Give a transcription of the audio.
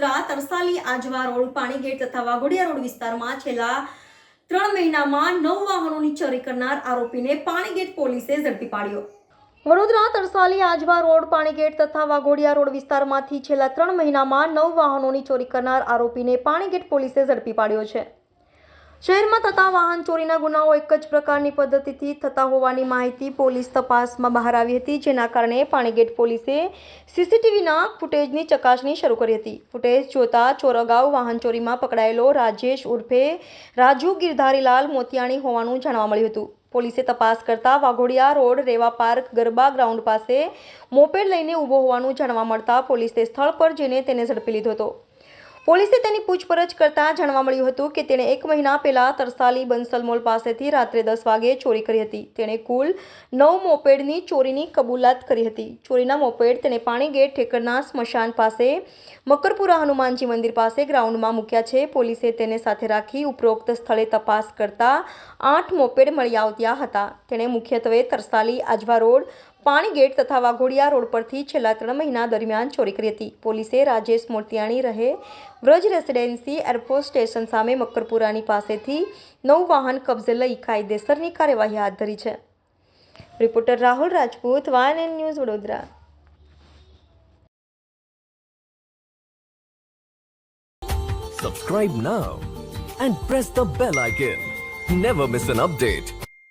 Vadodara Tarsali, Ajwa road, Panigate તથા Waghodia road વિસ્તારમાં છેલ્લા ત્રણ મહિનામાં નવ વાહનોની ચોરી કરનાર આરોપીને પાણીગેટ પોલીસે ઝડપી પાડ્યો. વડોદરા, તરસાલી, આજવા રોડ, પાણીગેટ તથા વાઘોડિયા રોડ વિસ્તારમાંથી છેલ્લા ત્રણ મહિનામાં નવ વાહનોની ચોરી કરનાર આરોપીને પાણીગેટ પોલીસે ઝડપી પાડ્યો છે. શહેરમાં થતા વાહન ચોરીના ગુનાઓ એક જ પ્રકારની પદ્ધતિથી થતા હોવાની માહિતી પોલીસ તપાસમાં બહાર આવી હતી, જેના કારણે પાણીગેટ પોલીસે સીસીટીવીના ફૂટેજની ચકાસણી શરૂ કરી હતી. ફૂટેજ જોતા ચોર અગાઉ વાહન ચોરીમાં પકડાયેલો રાજેશ ઉર્ફે રાજુ ગિરધારીલાલ મોતિયાણી હોવાનું જાણવા મળ્યું હતું. પોલીસે તપાસ કરતા Waghodia road, Reva park, garba ground પાસે મોપેડ લઈને ઊભો હોવાનું જાણવા મળતા પોલીસે સ્થળ પર જઈને તેને ઝડપી લીધો હતો. પોલીસે તેની પૂછપરછ કરતા જાણવા મળ્યું હતું કે તેણે એક મહિના પહેલા તરસાલી બંસલ મોલ પાસેથી રાત્રે દસ વાગે ચોરી કરી હતી. તેણે કુલ નવ મોપેડની ચોરીની કબૂલાત કરી હતી. ચોરીના મોપેડ તેણે પાણીગેટ ઠેકરના સ્મશાન પાસે, મકરપુરા હનુમાનજી મંદિર પાસે ગ્રાઉન્ડમાં મૂક્યા છે. પોલીસે તેને સાથે રાખી ઉપરોક્ત સ્થળે તપાસ કરતા આઠ મોપેડ મળી આવ્યા હતા. તેણે મુખ્યત્વે તરસાલી, આજવા રોડ પાણીગેટ તથા વાઘોડિયા રોડ પરથી છેલ્લા ત્રણ મહિના દરમિયાન ચોરી કરી હતી પોલીસે રાજેશ મોતિયાણી રહે વ્રજ રેસિડેન્સી એરફોર્સ સ્ટેશન સામે મકરપુરાની પાસેથી નવ વાહન કબજે લઈ કાયદેસરની કાર્યવાહી હાથ ધરી છે રિપોર્ટર રાહુલ રાજપૂત વાયન N news, Vadodara Subscribe now and press the bell icon. Never miss an update.